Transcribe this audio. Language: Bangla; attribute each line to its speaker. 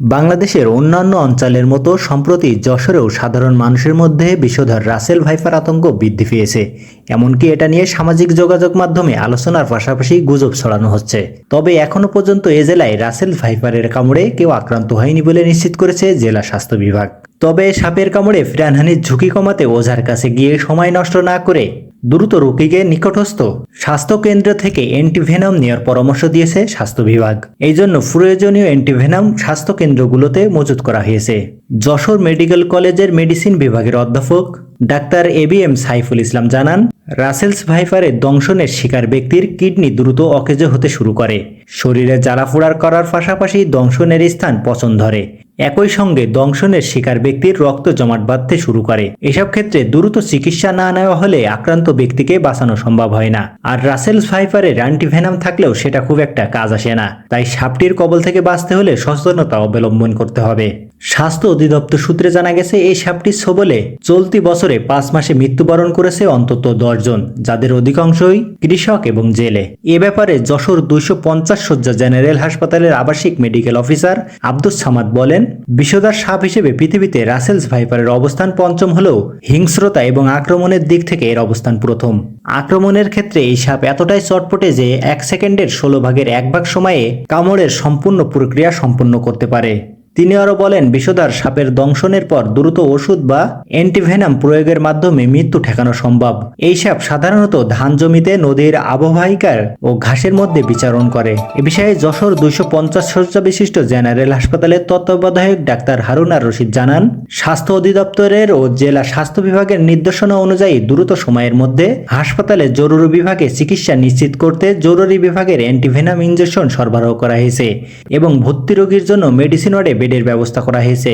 Speaker 1: বাংলাদেশের অন্যান্য অঞ্চলের মতো সম্প্রতি যশোরেও সাধারণ মানুষের মধ্যে বিষধর রাসেল ভাইফার আতঙ্ক বৃদ্ধি পেয়েছে। এমনকি এটা নিয়ে সামাজিক যোগাযোগ মাধ্যমে আলোচনার পাশাপাশি গুজব ছড়ানো হচ্ছে। তবে এখনও পর্যন্ত এ জেলায় রাসেল ভাইফারের কামড়ে কেউ আক্রান্ত হয়নি বলে নিশ্চিত করেছে জেলা স্বাস্থ্য বিভাগ। তবে সাপের কামড়ে প্রাণহানির ঝুঁকি কমাতে ওঝার কাছে গিয়ে সময় নষ্ট না করে দ্রুত রোগীকে নিকটস্থ স্বাস্থ্য কেন্দ্র থেকে অ্যান্টিভেনাম নেওয়ার পরামর্শ দিয়েছে স্বাস্থ্য বিভাগ। এই জন্য প্রয়োজনীয় অ্যান্টিভেনাম স্বাস্থ্য কেন্দ্রগুলোতে মজুত করা হয়েছে। যশোর মেডিকেল কলেজের মেডিসিন বিভাগের অধ্যাপক doctor A B M Saiful Islam জানান, রাসেলস ভাইফারের দংশনের শিকার ব্যক্তির কিডনি দ্রুত অকেজো হতে শুরু করে। শরীরে জ্বালাফোড়ার করার পাশাপাশি দংশনের স্থান পচন ধরে। একই সঙ্গে দংশনের শিকার ব্যক্তির রক্ত জমাট বাঁধতে শুরু করে। এসব ক্ষেত্রে দ্রুত চিকিৎসা না নেওয়া হলে আক্রান্ত ব্যক্তিকে বাঁচানো সম্ভব হয় না। আর রাসেলস রান্টি অ্যান্টিভেনাম থাকলেও সেটা খুব একটা কাজ আসে না। তাই সাপটির কবল থেকে বাঁচতে হলে সচেতনতা অবলম্বন করতে হবে। স্বাস্থ্য অধিদপ্তর সূত্রে জানা গেছে, এই সাপটির সবলে চলতি বছরে পাঁচ মাসে মৃত্যুবরণ করেছে অন্তত দশজন, যাদের অধিকাংশই কৃষক এবং জেলে। এ ব্যাপারে যশোর দুইশো পঞ্চাশ শয্যা জেনারেল হাসপাতালের আবাসিক মেডিকেল অফিসার আব্দুস সামাদ বলেন, বিষধর সাপ হিসেবে পৃথিবীতে রাসেলস ভাইপারের অবস্থান পঞ্চম হলেও হিংস্রতা এবং আক্রমণের দিক থেকে এর অবস্থান প্রথম। আক্রমণের ক্ষেত্রে এই সাপ এতটাই চটপটে যে এক সেকেন্ডের ষোলো ভাগের এক ভাগ সময়ে কামড়ের সম্পূর্ণ প্রক্রিয়া সম্পন্ন করতে পারে। তিনি আরও বলেন, বিষধর সাপের দংশনের পর দ্রুত ওষুধ বা অ্যান্টিভেনাম প্রয়োগের মাধ্যমে মৃত্যু ঠেকানো সম্ভব। এই সাপ সাধারণত ধান জমিতে, নদীর আবহাওয়িকার ও ঘাসের মধ্যে বিচারণ করে। এ বিষয়ে যশোর দুইশো পঞ্চাশ শয্যা বিশিষ্ট জেনারেল হাসপাতালের তত্ত্বাবধায়ক ডাক্তার হারুনার রশিদ জানান, স্বাস্থ্য অধিদপ্তরের ও জেলা স্বাস্থ্য বিভাগের নির্দেশনা অনুযায়ী দ্রুত সময়ের মধ্যে হাসপাতালে জরুরি বিভাগে চিকিৎসা নিশ্চিত করতে জরুরি বিভাগের অ্যান্টিভেনাম ইঞ্জেকশন সরবরাহ করা হয়েছে এবং ভর্তি রোগীর জন্য মেডিসিন ওয়ার্ডে বেডের ব্যবস্থা করা হয়েছে।